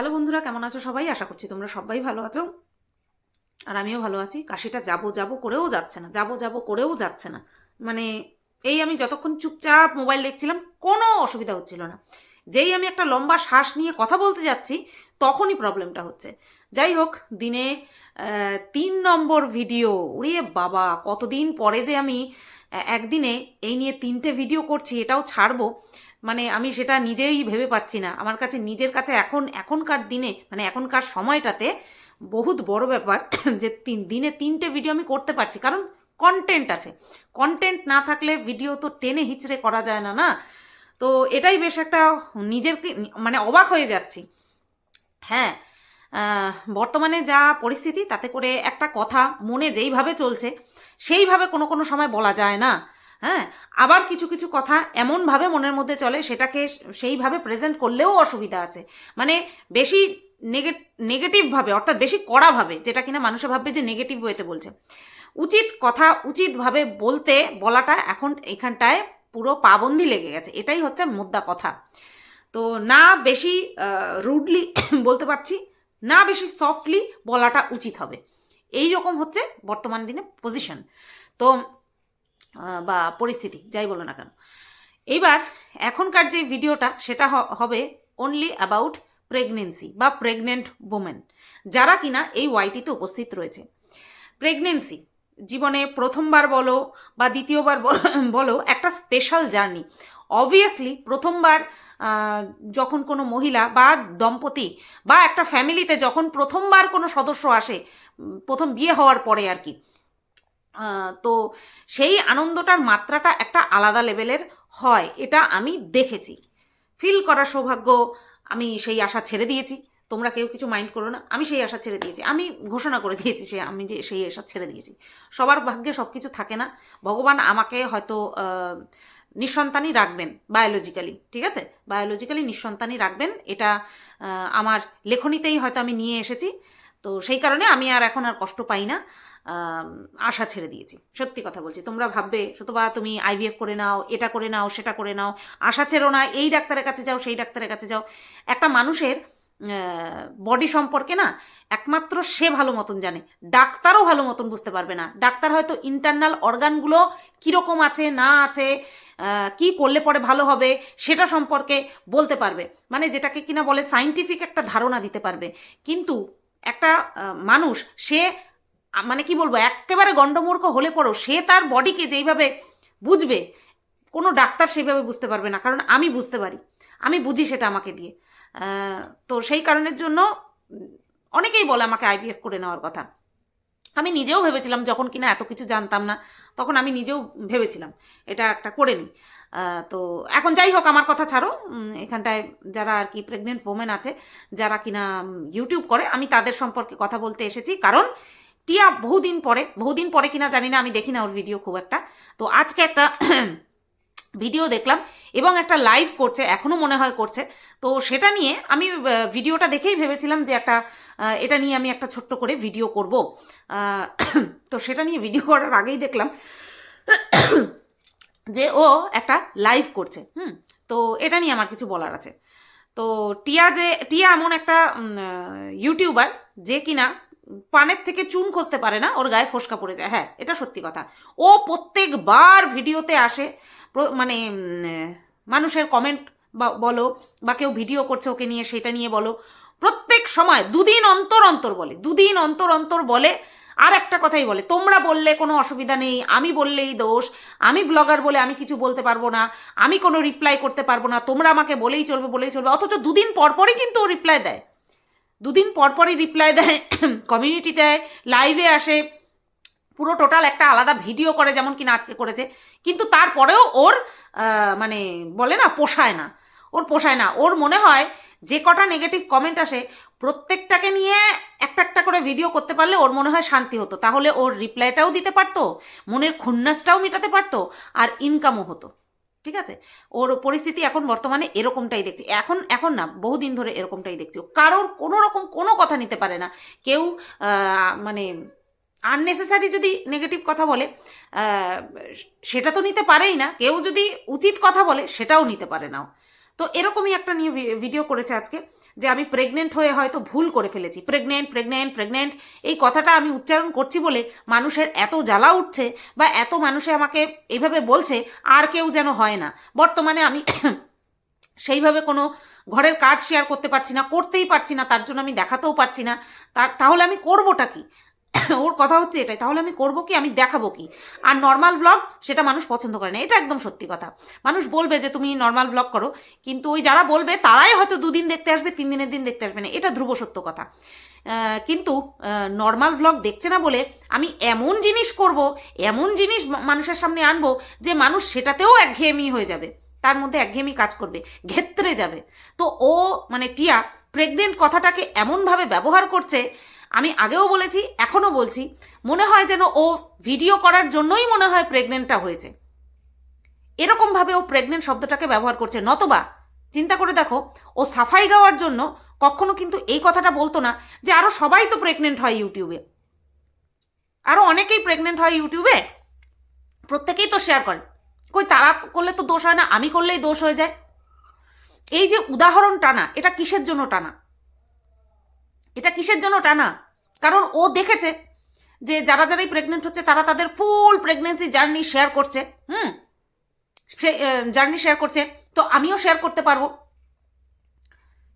Hello বন্ধুরা, কেমন আছো সবাই? আশা করছি তোমরা সবাই ভালো আছো। আর আমিও ভালো আছি। কাশিটা যাব যাব করেও যাচ্ছে না, যাব যাব করেও যাচ্ছে না। মানে এই আমি যতক্ষণ চুপচাপ মোবাইল দেখছিলাম, কোনো অসুবিধা হচ্ছিল না। যেই আমি একটা লম্বা শ্বাস নিয়ে কথা বলতে যাচ্ছি, তখনই প্রবলেমটা হচ্ছে। যাই হোক, দিনে তিন নম্বর ভিডিও। উড়ে বাবা, কতদিন পরে যে আমি একদিনে এই নিয়ে তিনটে ভিডিও করছি, এটাও ছাড়বো। মানে আমি সেটা নিজেই ভেবে পাচ্ছি না। আমার কাছে নিজের কাছে এখন, এখনকার দিনে মানে এখনকার সময়টাতে বহুত বড় ব্যাপার যে তিন, দিনে তিনটে ভিডিও আমি করতে পারছি। কারণ কন্টেন্ট আছে। কন্টেন্ট না থাকলে ভিডিও তো টেনে হিচড়ে করা যায় না না? তো এটাই বেশ একটা নিজেরকে মানে অবাক হয়ে যাচ্ছি। হ্যাঁ বর্তমানে যা পরিস্থিতি, তাতে করে একটা কথা মনে যেইভাবে চলছে সেইভাবে কোনো কোনো সময় বলা যায় না। হ্যাঁ? আবার কিছু কিছু কথা এমনভাবে মনের মধ্যে চলে সেটাকে সেইভাবে প্রেজেন্ট করলেও অসুবিধা আছে। মানে বেশি নেগে নেগেটিভভাবে অর্থাৎ বেশি কড়াভাবে, যেটা কিনা মানুষে ভাববে যে নেগেটিভ ওয়েতে বলছে। উচিত কথা উচিতভাবে বলতে বলাটা এখন এখানটায় পুরো পাবন্দি লেগে গেছে। এটাই হচ্ছে মুদ্রা কথা। তো না বেশি রুডলি বলতে পারছি, না বেশি সফটলি বলাটা উচিত হবে। এই রকম হচ্ছে বর্তমান দিনে পজিশন তো বা পরিস্থিতি, যাই বলো না কেন। এইবার এখনকার যে ভিডিওটা, সেটা হবে অনলি অ্যাবাউট প্রেগনেন্সি বা প্রেগনেন্ট ওমেন যারা কিনা এই ওয়াইটিতে উপস্থিত রয়েছে। প্রেগনেন্সি জীবনে প্রথমবার বলো বা দ্বিতীয়বার বলো- একটা স্পেশাল জার্নি অবভিয়াসলি প্রথমবার যখন কোনো মহিলা বা দম্পতি বা একটা ফ্যামিলিতে যখন প্রথমবার কোনো সদস্য আসে প্রথম বিয়ে হওয়ার পরে আর কি তো সেই আনন্দটার মাত্রাটা একটা আলাদা লেভেলের হয়, এটা আমি দেখেছি। ফিল করার সৌভাগ্য আমি সেই আশা ছেড়ে দিয়েছি। তোমরা কেউ কিছু মাইন্ড করো না। আমি সেই আশা ছেড়ে দিয়েছি। আমি ঘোষণা করে দিয়েছি সে আমি যে সেই আশা ছেড়ে দিয়েছি। সবার ভাগ্যে সব কিছু থাকে না। ভগবান আমাকে হয়তো নিঃসন্তানই রাখবেন বায়োলজিক্যালি ঠিক আছে? বায়োলজিক্যালি নিঃসন্তানই রাখবেন। এটা আমার লেখনীতেই হয়তো আমি নিয়ে এসেছি। তো সেই কারণে আমি আর এখন আর কষ্ট পাই না। আশা ছেড়ে দিয়েছি। সত্যি কথা বলছি। তোমরা ভাববে শুধুবা তুমি আইভিএফ করে নাও, এটা করে নাও, সেটা করে নাও। আশা ছেড়ো না, এই ডাক্তারের কাছে যাও, সেই ডাক্তারের কাছে যাও। একটা মানুষের বডি সম্পর্কে না একমাত্র সে ভালো মতন জানে। ডাক্তারও ভালো মতন বুঝতে পারবে না। ডাক্তার হয়তো ইন্টারনাল অর্গানগুলো কীরকম আছে, না আছে কি করলে পরে ভালো হবে সেটা সম্পর্কে বলতে পারবে। মানে যেটাকে কিনা বলে সাইন্টিফিক একটা ধারণা দিতে পারবে। কিন্তু একটা মানুষ, সে মানে কি বলব, একেবারে গণ্ডমূর্খ হলে পরও সে তার বডিকে যেইভাবে বুঝবে কোনো ডাক্তার সেভাবে বুঝতে পারবে না, কারণ আমি বুঝতে পারি। আমি বুঝি সেটা আমাকে দিয়ে। তো সেই কারণের জন্য অনেকেই বলে আমাকে আইভিএফ করে নেওয়ার কথা। আমি নিজেও ভেবেছিলাম যখন কিনা এত কিছু জানতাম না, তখন আমি নিজেও ভেবেছিলাম এটা একটা করে নিই। তো এখন যাই হোক, আমার কথা ছাড়ো। এখানটায় যারা আর কি প্রেগনেন্ট ওমেন আছে, যারা কিনা ইউটিউব করে, আমি তাদের সম্পর্কে কথা বলতে এসেছি। কারণ টিয়া বহুদিন পরে বহুদিন পরে কিনা জানি না, আমি দেখি না ওর ভিডিও খুব একটা। তো আজকে একটা ভিডিও দেখলাম এবং একটা লাইভ করছে এখনও মনে হয় করছে। তো সেটা নিয়ে আমি ভিডিওটা দেখেই ভেবেছিলাম যে একটা এটা নিয়ে আমি একটা ছোট্ট করে ভিডিও করব। তো সেটা নিয়ে ভিডিও করার আগেই দেখলাম যে ও একটা লাইভ করছে। হুম, তো এটা নিয়ে আমার কিছু বলার আছে। তো টিয়া যে, টিয়া এমন একটা ইউটিউবার যে কিনা পানের থেকে চুন খসতে পারে না, ওর গায়ে ফোসকা পড়ে যায়। হ্যাঁ এটা সত্যি কথা। ও প্রত্যেকবার ভিডিওতে আসে মানে মানুষের কমেন্ট বা বলো, বা কেউ ভিডিও করছে ওকে নিয়ে, সেটা নিয়ে বলো, প্রত্যেক সময়, দুদিন অন্তর অন্তর বলে, দুদিন অন্তর অন্তর বলে, আর একটা কথাই বলে, তোমরা বললে কোনো অসুবিধা নেই, আমি বললেই দোষ, আমি ব্লগার বলে আমি কিছু বলতে পারব না, আমি কোনো রিপ্লাই করতে পারব না, তোমরা আমাকে বলেই চলবে বলেই চলবে। অথচ দুদিন পরপরই কিন্তু ও রিপ্লাই দেয়। দুদিন পরপরই রিপ্লাই দেয় কমিউনিটি দেয় লাইভে আসে। পুরো টোটাল একটা আলাদা ভিডিও করে যেমন কিনা আজকে করেছে। কিন্তু তারপরেও ওর মানে বলে না, পোষায় না। ওর পোষায় না। ওর মনে হয় যে কটা নেগেটিভ কমেন্ট আসে, প্রত্যেকটাকে নিয়ে একটা একটা করে ভিডিও করতে পারলে ওর মনে হয় শান্তি হতো। তাহলে ওর রিপ্লাইটাও দিতে পারতো, মনের খুন্নাসটাও মেটাতে পারতো, আর ইনকামও হতো। ঠিক আছে? ওর পরিস্থিতি এখন বর্তমানে এরকমটাই দেখছি। এখন এখন না, বহুদিন ধরে এরকমটাই দেখছি। কারোর কোনো রকম কোনো কথা নিতে পারে না। কেউ মানে আননেসেসারি যদি নেগেটিভ কথা বলে সেটা তো নিতে পারেই না। কেউ যদি উচিত কথা বলে, সেটাও নিতে পারে না। তো এরকমই একটা নিয়ে ভিডিও করেছে আজকে, যে আমি প্রেগনেন্ট হয়ে হয়তো ভুল করে ফেলেছি। প্রেগনেন্ট প্রেগনেন্ট প্রেগনেন্ট এই কথাটা আমি উচ্চারণ করছি বলে মানুষের এত জ্বালা উঠছে বা এত মানুষে আমাকে এইভাবে বলছে, আর কেউ যেন হয় না। বর্তমানে আমি সেইভাবে কোনো ঘরের কাজ শেয়ার করতে পারছি না, করতেই পারছি না, তার জন্য আমি দেখাতেও পারছি না। তার তাহলে আমি করবোটা কি? ওর কথা হচ্ছে এটাই। তাহলে আমি করব কি? আমি দেখাবো কি? আর নর্মাল ভ্লগ সেটা মানুষ পছন্দ করে না। এটা একদম সত্যি কথা। মানুষ বলবে যে, তুমি নর্মাল ভ্লগ করো। কিন্তু ওই যারা বলবে, তারাই হয়তো দুদিন দেখতে আসবে, তিন দিনের দিন দেখতে আসবে না। এটা ধ্রুব সত্য কথা। কিন্তু নর্মাল ভ্লগ দেখছে না বলে আমি এমন জিনিস করব, এমন জিনিস মানুষের সামনে আনব যে, মানুষ সেটাতেও একঘেয়েমি হয়ে যাবে। তার মধ্যে একঘেয়েমি কাজ করবে, ঘেত্রে যাবে। তো ও মানে টিয়া প্রেগনেন্ট কথাটাকে এমনভাবে ব্যবহার করছে আমি আগেও বলেছি, এখনও বলছি, মনে হয় যেন ও ভিডিও করার জন্যই মনে হয় প্রেগনেন্টটা হয়েছে। এরকমভাবে ও প্রেগনেন্ট শব্দটাকে ব্যবহার করছে, নতবা, চিন্তা করে দেখো, ও সাফাই গাওয়ার জন্য কখনো কিন্তু এই কথাটা বলতো না যে আরও সবাই তো প্রেগনেন্ট হয় ইউটিউবে। আরও অনেকেই প্রেগনেন্ট হয় ইউটিউবে, প্রত্যেকেই তো শেয়ার করে। কই, তারা করলে তো দোষ হয় না, আমি করলেই দোষ হয়ে যায়। এই যে উদাহরণ টানা, এটা কিসের জন্য টানা? এটা কিসের জন্য টানা? কারণ ও দেখেছে যে যারা যারাই প্রেগনেন্ট হচ্ছে, তারা তাদের ফুল প্রেগনেন্সি জার্নি শেয়ার করছে। হুম? সে জার্নি শেয়ার করছে। তো আমিও শেয়ার করতে পারব।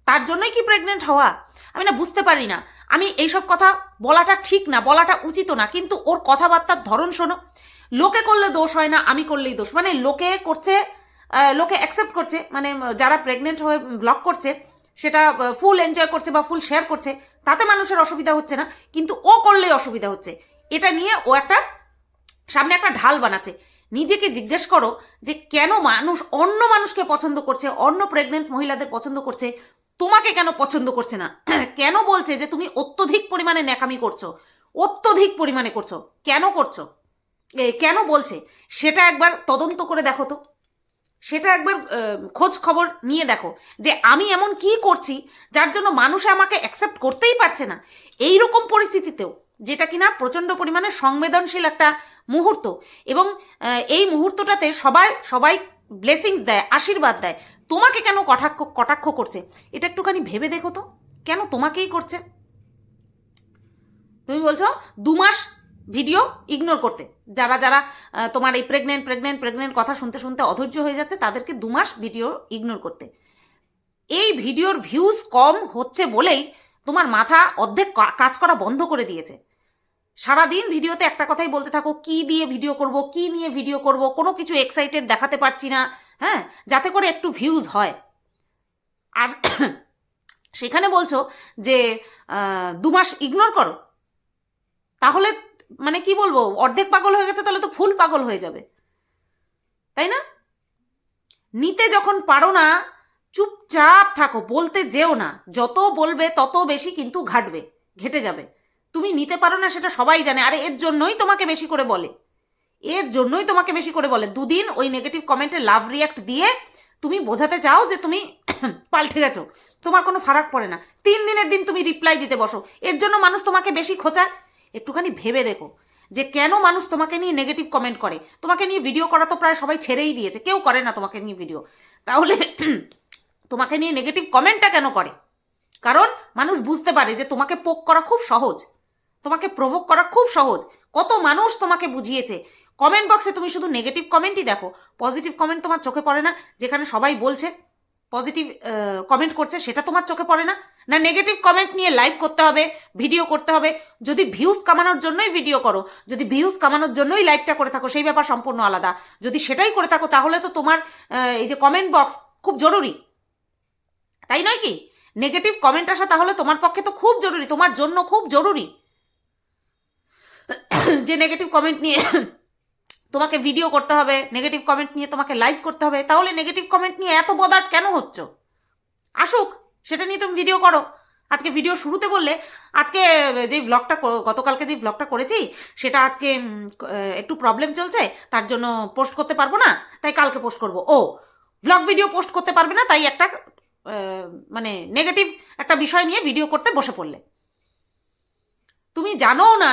তার জন্যই কি প্রেগনেন্ট হওয়া? আমি না বুঝতে পারি না। আমি এইসব কথা বলাটা ঠিক না, বলাটা উচিত না। কিন্তু ওর কথাবার্তার ধরন শোনো। লোকে করলে দোষ হয় না, আমি করলেই দোষ। মানে লোকে করছে লোকে অ্যাকসেপ্ট করছে। মানে যারা প্রেগনেন্ট হয়ে ব্লগ করছে সেটা ফুল এনজয় করছে বা ফুল শেয়ার করছে, তাতে মানুষের অসুবিধা হচ্ছে না, কিন্তু ও করলেই অসুবিধা হচ্ছে। এটা নিয়ে ও একটা, সামনে একটা ঢাল বানাচ্ছে। নিজেকে জিজ্ঞেস করো যে কেন মানুষ, অন্য মানুষকে পছন্দ করছে, অন্য প্রেগনেন্ট মহিলাদের পছন্দ করছে, তোমাকে কেন পছন্দ করছে না? কেন বলছে যে তুমি অত্যধিক পরিমাণে ন্যাকামি করছ? অত্যধিক পরিমাণে করছ। কেন করছ? কেন বলছে? সেটা একবার তদন্ত করে দেখো তো। সেটা একবার খোঁজ খবর নিয়ে দেখো যে আমি এমন কি করছি যার জন্য মানুষ আমাকে অ্যাকসেপ্ট করতেই পারছে না। এই রকম পরিস্থিতিতেও, যেটা কিনা প্রচণ্ড পরিমাণে সংবেদনশীল একটা মুহূর্ত এবং এই মুহূর্তটাতে সবাই সবাই ব্লেসিংস দেয়, আশীর্বাদ দেয়। তোমাকে কেন কটাক্ষ কটাক্ষ করছে? এটা একটুখানি ভেবে দেখো তো। কেন তোমাকেই করছে? তুমি বলছো, দু মাস ভিডিও ইগনোর করতে। যারা যারা তোমার এই প্রেগনেন্ট প্রেগনেন্ট প্রেগনেন্ট কথা শুনতে শুনতে অধৈর্য হয়ে যাচ্ছে, তাদেরকে দু মাস ভিডিও ইগনোর করতে। এই ভিডিওর ভিউজ কম হচ্ছে বলেই তোমার মাথা অর্ধেক কাজ করা বন্ধ করে দিয়েছে। সারাদিন ভিডিওতে একটা কথাই বলতে থাকো, কি দিয়ে ভিডিও করব, কি নিয়ে ভিডিও করব, কোনো কিছু এক্সাইটেড দেখাতে পারছি না হ্যাঁ? যাতে করে একটু ভিউজ হয়। আর সেখানে বলছো যে দু মাস ইগনোর করো। তাহলে মানে কি বলব, অর্ধেক পাগল হয়ে গেছে তাহলে তো ফুল পাগল হয়ে যাবে। তাই না? নিতে যখন পারো না, চুপচাপ থাকো, বলতে যেও না। যত বলবে, তত বেশি কিন্তু ঘাটবে, ঘেটে যাবে। তুমি নিতে পারো না, সেটা সবাই জানে, আর এর জন্যই তোমাকে বেশি করে বলে। এর জন্যই তোমাকে বেশি করে বলে। দুদিন ওই নেগেটিভ কমেন্টে লাভ রিয়াক্ট দিয়ে তুমি বোঝাতে চাও যে তুমি পাল্টে গেছো। তোমার কোনো ফারাক পড়ে না। তিন দিনের দিন তুমি রিপ্লাই দিতে বসো। এর জন্য মানুষ তোমাকে বেশি খোঁচায়। একটুখানি ভেবে দেখো যে কেন মানুষ তোমাকে নিয়ে নেগেটিভ কমেন্ট করে? তোমাকে নিয়ে ভিডিও করা তো প্রায় সবাই ছেড়েই দিয়েছে, কেউ করে না তোমাকে নিয়ে ভিডিও তাহলে তোমাকে নিয়ে নেগেটিভ কমেন্টটা কেন করে? কারণ মানুষ বুঝতে পারে যে তোমাকে পোক করা খুব সহজ, তোমাকে প্রভোগ করা খুব সহজ। কত মানুষ তোমাকে বুঝিয়েছে। কমেন্ট বক্সে তুমি শুধু নেগেটিভ কমেন্টই দেখো পজিটিভ কমেন্ট তোমার চোখে পড়ে না, যেখানে সবাই বলছে পজিটিভ কমেন্ট করছে, সেটা তোমার চোখে পড়ে না। না নেগেটিভ কমেন্ট নিয়ে লাইভ করতে হবে ভিডিও করতে হবে। যদি ভিউজ কামানোর জন্যই ভিডিও করো, যদি ভিউজ কামানোর জন্যই লাইভটা করে থাকো, সেই ব্যাপার সম্পূর্ণ আলাদা। যদি সেটাই করে থাকো, তাহলে তো তোমার এই যে কমেন্ট বক্স খুব জরুরি। তাই নয় কি? নেগেটিভ কমেন্ট আসা তাহলে তোমার পক্ষে তো খুব জরুরি, তোমার জন্য খুব জরুরি। যে নেগেটিভ কমেন্ট নিয়ে তোমাকে ভিডিও করতে হবে নেগেটিভ কমেন্ট নিয়ে তোমাকে লাইভ করতে হবে, তাহলে নেগেটিভ কমেন্ট নিয়ে এত বদাট কেন হচ্ছ? আসুক। সেটা নিয়ে তুমি ভিডিও করো। আজকে ভিডিও শুরুতে বললে, আজকে যে ব্লগটা গতকালকে যে ব্লগটা করেছি, সেটা আজকে একটু প্রবলেম চলছে, তার জন্য পোস্ট করতে পারব না, তাই কালকে পোস্ট করব। ও ব্লগ ভিডিও পোস্ট করতে পারবে না, তাই একটা মানে নেগেটিভ একটা বিষয় নিয়ে ভিডিও করতে বসে পড়লে। তুমি জানো না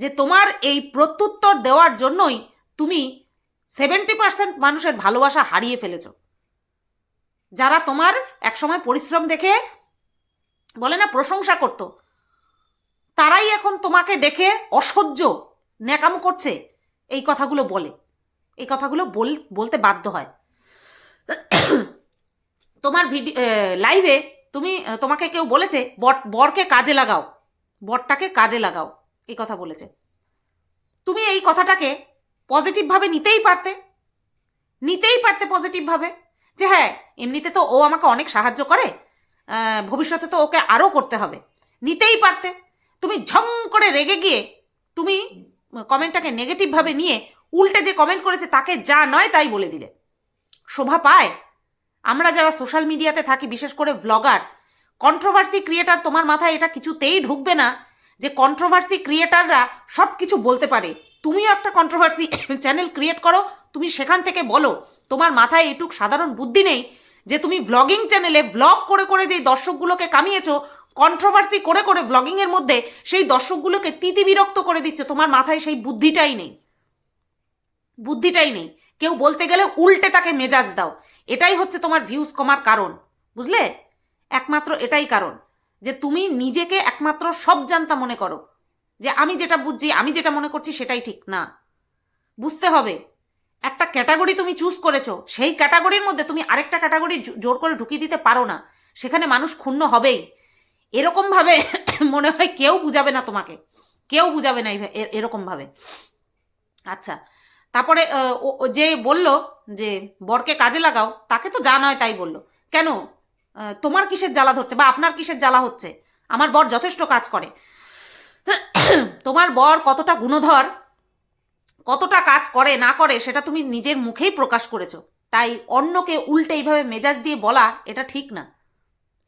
যে তোমার এই প্রত্যুত্তর দেওয়ার জন্যই তুমি সেভেন্টি পার্সেন্ট মানুষের ভালোবাসা হারিয়ে ফেলেছো। যারা তোমার একসময় পরিশ্রম দেখে বলে না, প্রশংসা করতো, তারাই এখন তোমাকে দেখে অসহ্য ন্যাকাম করছে, এই কথাগুলো বলে। এই কথাগুলো বল, বলতে বাধ্য হয়। তোমার ভিডিও লাইভে তুমি তোমাকে কেউ বলেছে, বট, বরকে কাজে লাগাও, বরটাকে কাজে লাগাও, এই কথা বলেছে। তুমি এই কথাটাকে পজিটিভভাবে নিতেই পারতে নিতেই পারতে পজিটিভভাবে যে হ্যাঁ এমনিতে তো ও আমাকে অনেক সাহায্য করে ভবিষ্যতে তো ওকে আরও করতে হবে। নিতেই পারতে। তুমি ঝং করে রেগে গিয়ে তুমি কমেন্টটাকে নেগেটিভভাবে নিয়ে উল্টে যে কমেন্ট করেছে তাকে যা নয় তাই বলে দিলে। শোভা পায়। আমরা যারা সোশ্যাল মিডিয়াতে থাকি, বিশেষ করে ভ্লগার কন্ট্রোভার্সি ক্রিয়েটার তোমার মাথায় এটা কিছুতেই ঢুকবে না। যে কন্ট্রোভার্সি ক্রিয়েটাররা সব কিছু বলতে পারে। তুমিও একটা কন্ট্রোভার্সি চ্যানেল ক্রিয়েট করো, তুমি সেখান থেকে বলো, তোমার মাথায় এটুক সাধারণ বুদ্ধি নেই যে তুমি ভ্লগিং চ্যানেলে ভ্লগ করে করে যেই দর্শকগুলোকে কামিয়েছো কন্ট্রোভার্সি করে করে ভ্লগিংয়ের মধ্যে সেই দর্শকগুলোকে তিতি বিরক্ত করে দিচ্ছে, তোমার মাথায় সেই বুদ্ধিটাই নেই। বুদ্ধিটাই নেই। কেউ বলতে গেলে উল্টে তাকে মেজাজ দাও। এটাই হচ্ছে তোমার ভিউজ কমার কারণ, বুঝলে? একমাত্র এটাই কারণ। যে তুমি নিজেকে একমাত্র সব জানতা মনে করো। যে আমি যেটা বুঝছি, আমি যেটা মনে করছি সেটাই ঠিক, না। বুঝতে হবে, একটা ক্যাটাগরি তুমি চুজ করেছ, সেই ক্যাটাগরির মধ্যে তুমি আরেকটা ক্যাটাগরি জোর করে ঢুকিয়ে দিতে পারো না। সেখানে মানুষ ক্ষুণ্ণ হবেই। এরকমভাবে মনে হয় কেউ বুঝাবে না তোমাকে। কেউ বুঝাবে না এরকমভাবে। আচ্ছা তারপরে যে বলল যে, বরকে কাজে লাগাও, তাকে তো যা নয় তাই বলল। কেন? তোমার কিসের জ্বালা ধরছে বা আপনার কিসের জ্বালা হচ্ছে? আমার বর যথেষ্ট কাজ করে। তোমার বর কতটা গুণধর, কতটা কাজ করে, না করে, সেটা তুমি নিজের মুখেই প্রকাশ করেছ। তাই অন্যকে উল্টে এইভাবে মেজাজ দিয়ে বলা, এটা ঠিক না।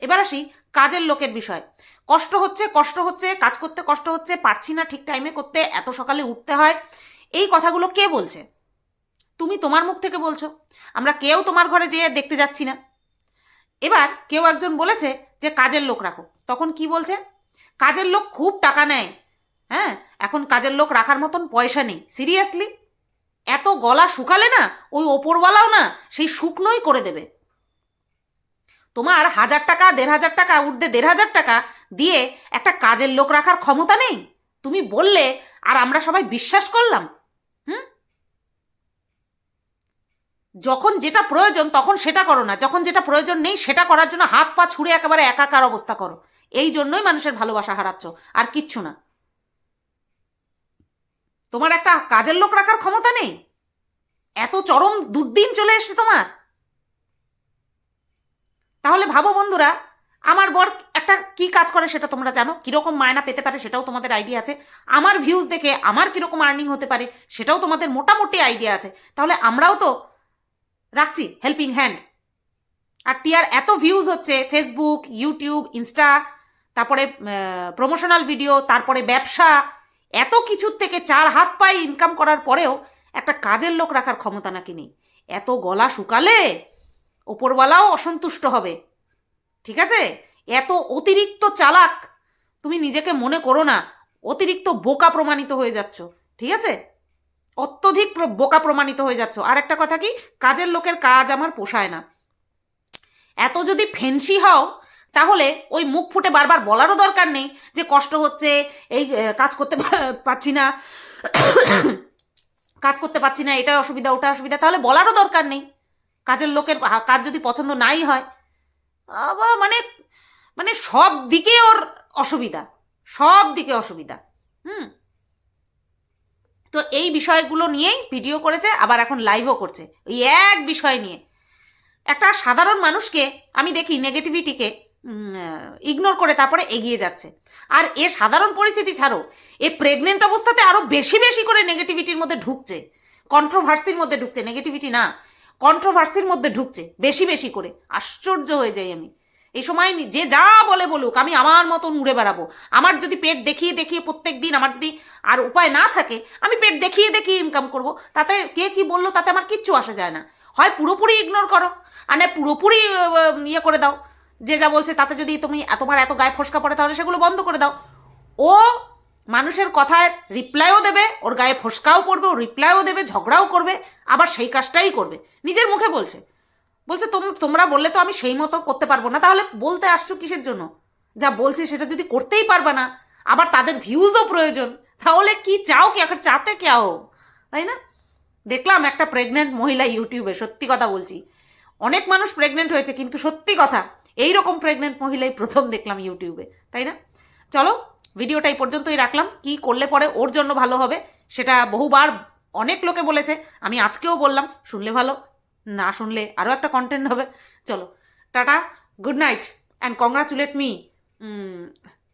এবার আসি কাজের লোকের বিষয়। কষ্ট হচ্ছে কষ্ট হচ্ছে, কাজ করতে কষ্ট হচ্ছে, পারছি না ঠিক টাইমে করতে, এত সকালে উঠতে হয়। এই কথাগুলো কে বলছে? তুমি তোমার মুখ থেকে বলছো। আমরা কেউ তোমার ঘরে যেয়ে দেখতে যাচ্ছি না। এবার কেউ একজন বলেছে যে কাজের লোক রাখো। তখন কি বলছে? কাজের লোক খুব টাকা নেয়। হ্যাঁ এখন কাজের লোক রাখার মতন পয়সা নেই। সিরিয়াসলি? এত গলা শুকালে না, ওই ওপরওয়ালাও না সেই শুকনোই করে দেবে। তোমার হাজার টাকা, দেড় হাজার টাকা উঠতে দেড় হাজার টাকা দিয়ে একটা কাজের লোক রাখার ক্ষমতা নেই? তুমি বললে, আর আমরা সবাই বিশ্বাস করলাম হুম যখন যেটা প্রয়োজন তখন সেটা করো না। যখন যেটা প্রয়োজন নেই সেটা করার জন্য হাত পা ছুঁড়ে একেবারে একাকার অবস্থা করো। এই জন্যই মানুষের ভালোবাসা হারাচ্ছ, আর কিচ্ছু না। তোমার একটা কাজের লোক রাখার ক্ষমতা নেই? এত চরম দুর্দিন চলে এসছে তোমার? তাহলে ভাবো বন্ধুরা, আমার বর একটা কি কাজ করে সেটা তোমরা জানো? কীরকম মায়না পেতে পারে সেটাও তোমাদের আইডিয়া আছে। আমার ভিউজ দেখে আমার কীরকম আর্নিং হতে পারে সেটাও তোমাদের মোটামুটি আইডিয়া আছে। তাহলে আমরাও তো রাখছি হেল্পিং হ্যান্ড আর টিয়ার এত ভিউজ হচ্ছে ফেসবুক ইউটিউব ইনস্টা তারপরে প্রমোশনাল ভিডিও তারপরে ব্যবসা, এত কিছুর থেকে চার হাত পায়ে ইনকাম করার পরেও একটা কাজের লোক রাখার ক্ষমতা নাকি নেই। এত গলা শুকালে ওপরওয়ালাও অসন্তুষ্ট হবে। ঠিক আছে? এত অতিরিক্ত চালাক, তুমি নিজেকে মনে করো না, অতিরিক্ত বোকা প্রমাণিত হয়ে যাচ্ছ। ঠিক আছে? অত্যধিক বোকা প্রমাণিত হয়ে যাচ্ছ। আর একটা কথা কি? কাজের লোকের কাজ আমার পোষায় না। এত যদি ফেন্সি হও, তাহলে ওই মুখ ফুটে বারবার বলারও দরকার নেই যে কষ্ট হচ্ছে, এই কাজ করতে পারছি না। কাজ করতে পারছি না এটা অসুবিধা, ওটা অসুবিধা, তাহলে বলারও দরকার নেই। কাজের লোকের কাজ যদি পছন্দ নাই হয় আবার মানে মানে সব দিকে ওর অসুবিধা, সব দিকে অসুবিধা, হুম? তো এই বিষয়গুলো নিয়েই ভিডিও করেছে, আবার এখন লাইভও করছে। ওই এক বিষয় নিয়ে। একটা সাধারণ মানুষকে আমি দেখি নেগেটিভিটিকে ইগনোর করে তারপরে এগিয়ে যাচ্ছে। আর এ সাধারণ পরিস্থিতি ছাড়ো, এ প্রেগনেন্ট অবস্থাতে আরও বেশি বেশি করে নেগেটিভিটির মধ্যে ঢুকছে। কন্ট্রোভার্সির মধ্যে ঢুকছে। নেগেটিভিটি না কন্ট্রোভার্সির মধ্যে ঢুকছে, বেশি বেশি করে। আশ্চর্য হয়ে যাই আমি। এই সময় যে যা বলে বলুক, আমি আমার মতন উড়ে বেড়াবো। আমার যদি পেট দেখিয়ে দেখিয়ে প্রত্যেক দিন আমার যদি আর উপায় না থাকে, আমি পেট দেখিয়ে দেখিয়ে ইনকাম করব। তাতে কে কি বলল তাতে আমার কিচ্ছু আসা যায় না। হয় পুরোপুরি ইগনোর করো, আর পুরোপুরি ইয়ে করে দাও। যে যা বলছে তাতে যদি তুমি তোমার এত গায়ে ফসকা পড়ে তাহলে সেগুলো বন্ধ করে দাও। ও মানুষের কথায় রিপ্লাইও দেবে, ওর গায়ে ফসকাও পড়বে ও রিপ্লাইও দেবে, ঝগড়াও করবে, আবার সেই কাজটাই করবে। নিজের মুখে বলছে। বলছে, তোম- তোমরা বললে তো আমি সেই মতো করতে পারব না। তাহলে বলতে আসছো কিসের জন্য? যা বলছে সেটা যদি করতেই পারবে না, আবার তাদের ভিউজও প্রয়োজন, তাহলে কি চাও কি? এখন চাতে কে আও? তাই না? দেখলাম একটা প্রেগনেন্ট মহিলা ইউটিউবে, সত্যি কথা বলছি। অনেক মানুষ প্রেগনেন্ট হয়েছে, কিন্তু সত্যি কথা এই রকম প্রেগনেন্ট মহিলাই প্রথম দেখলাম ইউটিউবে, তাই না? চলো, ভিডিওটা এই পর্যন্তই রাখলাম। কি করলে পরে ওর জন্য ভালো হবে, সেটা বহুবার অনেক লোকে বলেছে, আমি আজকেও বললাম, শুনলে ভালো। না শুনলে আরও একটা কন্টেন্ট হবে। চলো, tata good night and congratulate me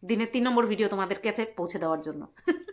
দিনের তিন নম্বর ভিডিও তোমাদের কাছে পৌঁছে দেওয়ার জন্য।